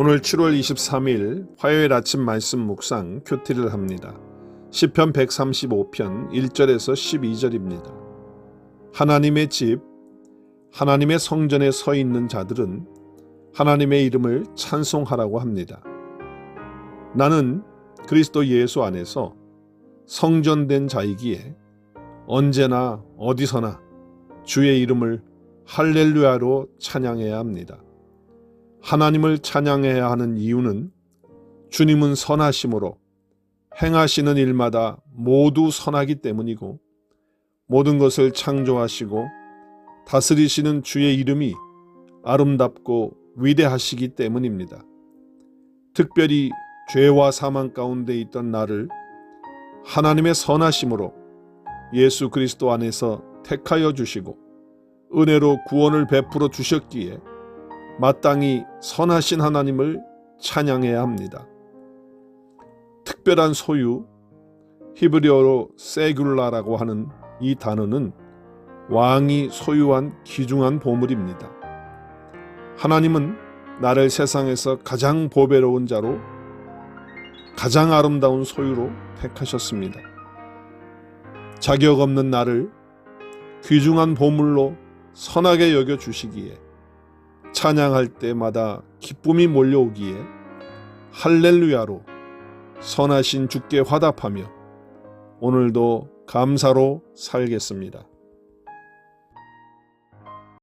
오늘 7월 23일 화요일 아침 말씀 묵상 큐티를 합니다. 시편 135편 1절에서 12절입니다. 하나님의 집, 하나님의 성전에 서 있는 자들은 하나님의 이름을 찬송하라고 합니다. 나는 그리스도 예수 안에서 성전된 자이기에 언제나 어디서나 주의 이름을 할렐루야로 찬양해야 합니다. 하나님을 찬양해야 하는 이유는 주님은 선하심으로 행하시는 일마다 모두 선하기 때문이고 모든 것을 창조하시고 다스리시는 주의 이름이 아름답고 위대하시기 때문입니다. 특별히 죄와 사망 가운데 있던 나를 하나님의 선하심으로 예수 그리스도 안에서 택하여 주시고 은혜로 구원을 베풀어 주셨기에 마땅히 선하신 하나님을 찬양해야 합니다. 특별한 소유, 히브리어로 세귤라라고 하는 이 단어는 왕이 소유한 귀중한 보물입니다. 하나님은 나를 세상에서 가장 보배로운 자로 가장 아름다운 소유로 택하셨습니다. 자격 없는 나를 귀중한 보물로 선하게 여겨 주시기에 찬양할 때마다 기쁨이 몰려오기에 할렐루야로 선하신 주께 화답하며 오늘도 감사로 살겠습니다.